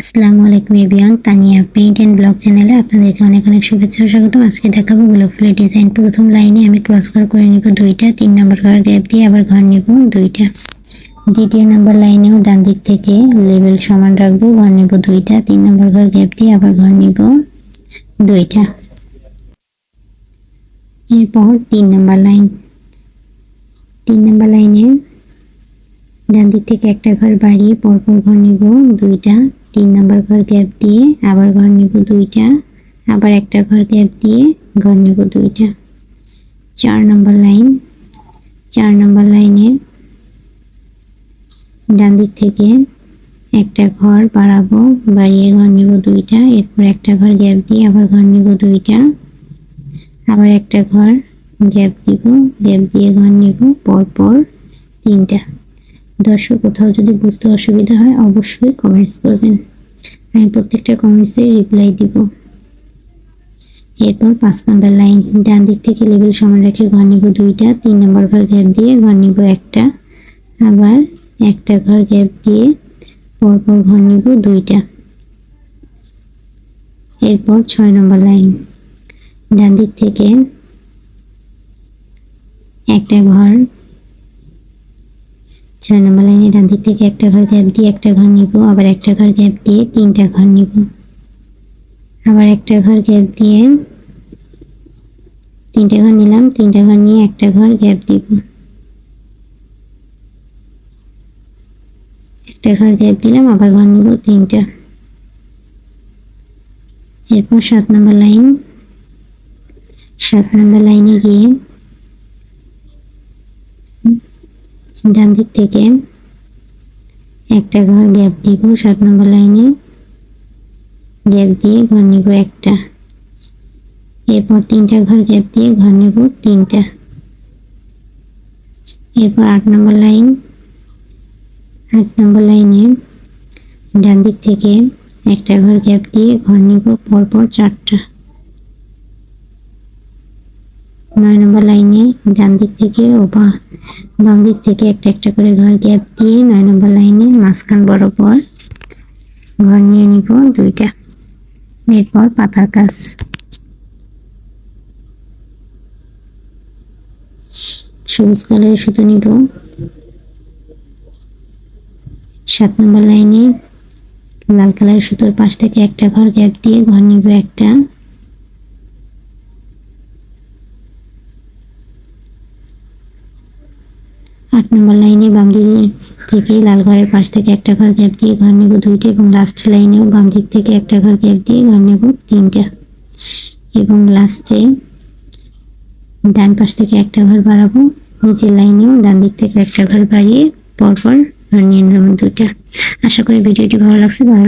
আসসালামু আলাইকুম এভিয়ান তানিয়া পেইন্ট অ্যান্ড ব্লগ চ্যানেলে আপনাদেরকে অনেক অনেক শুভেচ্ছা স্বাগতম। আজকে দেখাবো গোলাপ ফুলের ডিজাইন প্রথম লাইনে আমি ক্রস ঘর করে নিব দুইটা। তিন নম্বর ঘর গ্যাপ দিয়ে আবার ঘর নিব দুইটা। দ্বিতীয় নম্বর লাইনেও ডান দিক থেকে লেভেল সমান রাখব, ঘর নিব দুইটা। তিন নম্বর ঘর গ্যাপ দিয়ে আবার ঘর নিব দুইটা। এরপর তিন নম্বর লাইন তিন নম্বর লাইনের ডান দিক থেকে একটা ঘর বাড়িয়ে পরপর ঘর নিব দুইটা। তিন নম্বর ঘর গ্যাপ দিয়ে, আবার ঘর নিব দুইটা, আবার একটা ঘর গ্যাপ দিয়ে ঘর নিব দুইটা। চার নম্বর লাইন, চার নম্বর লাইনের ডান দিক থেকে একটা ঘর বাড়াবো, বাড়িয়ে ঘর নিব দুইটা, এরপর একটা ঘর গ্যাপ দিয়ে আবার ঘর নিব দুইটা, আবার একটা ঘর গ্যাপ দিব, গ্যাপ দিয়ে ঘর নিব, পরপর তিনটা। দর্শক, কোথাও যদি বুঝতে অসুবিধা হয়, অবশ্যই কমেন্টস করবেন। আমি প্রত্যেকটা কমেন্টসে রিপ্লাই দিব। এরপর পাঁচ নম্বর লাইন ডান দিক থেকে লেভেল সমান রেখে ঘর নিব দুইটা, তিন নম্বর ঘর গ্যাপ দিয়ে ঘর নিব একটা, আবার একটা ঘর গ্যাপ দিয়ে পরপর ঘর নিব দুইটা। এরপর ছয় নম্বর লাইন ডান দিক থেকে একটা ঘর ছয় নম্বর লাইনে ডান দিক থেকে একটা ঘর গ্যাপ দিয়ে একটা ঘর নিব, আবার একটা ঘর গ্যাপ দিয়ে তিনটা ঘর নিব। আবার একটা ঘর গ্যাপ দিয়ে তিনটা ঘর নিলাম, তিনটা ঘর নিয়ে একটা ঘর গ্যাপ দিব। একটা ঘর গ্যাপ দিলাম, আবার ঘর নিব তিনটা। এরপর সাত নম্বর লাইন। সাত নম্বর লাইনে গিয়ে ডান দিক থেকে একটা ঘর, গ্যাপ দিব, সাত নম্বর লাইনে। গ্যাপ দিয়ে ঘর নিব একটা। এরপর তিনটা ঘর, গ্যাপ দিয়ে ঘর নেব তিনটা। এরপর আট নম্বর লাইন। আট নম্বর লাইনে ডান দিক থেকে একটা ঘর, গ্যাপ দিয়ে ঘর নিব, পরপর চারটা। নয় নম্বর লাইনে ডান দিক থেকে ও বা বাম দিক থেকে একটা একটা করে ঘর গ্যাপ দিয়ে নয় নম্বর লাইনে মাঝখান বরাবর ঘর নিয়ে নিব দুইটা। এরপর পাতার কাজ। সবুজ কালারের সুতো নিব। সাত নম্বর লাইনে লাল কালারের সুতোর পাশ থেকে একটা ঘর গ্যাপ দিয়ে ঘর নিব একটা। আট নম্বর লাইনে বাম দিক থেকে লাল ঘরের পাশ থেকে একটা ঘর গ্যাপ দিয়ে ঘর নেব দুইটা এবং লাস্ট লাইনেও বাম দিক থেকে একটা ঘর গ্যাপ দিয়ে ঘর নেব তিনটা। এবং লাস্টে ডান পাশ থেকে একটা ঘর বাড়াবো, নিচের লাইনেও ডান দিক থেকে একটা ঘর বাড়িয়ে পরপর নিয়ে নিলাম দুইটা। আশা করি ভিডিওটি ভালো লাগছে, ভালো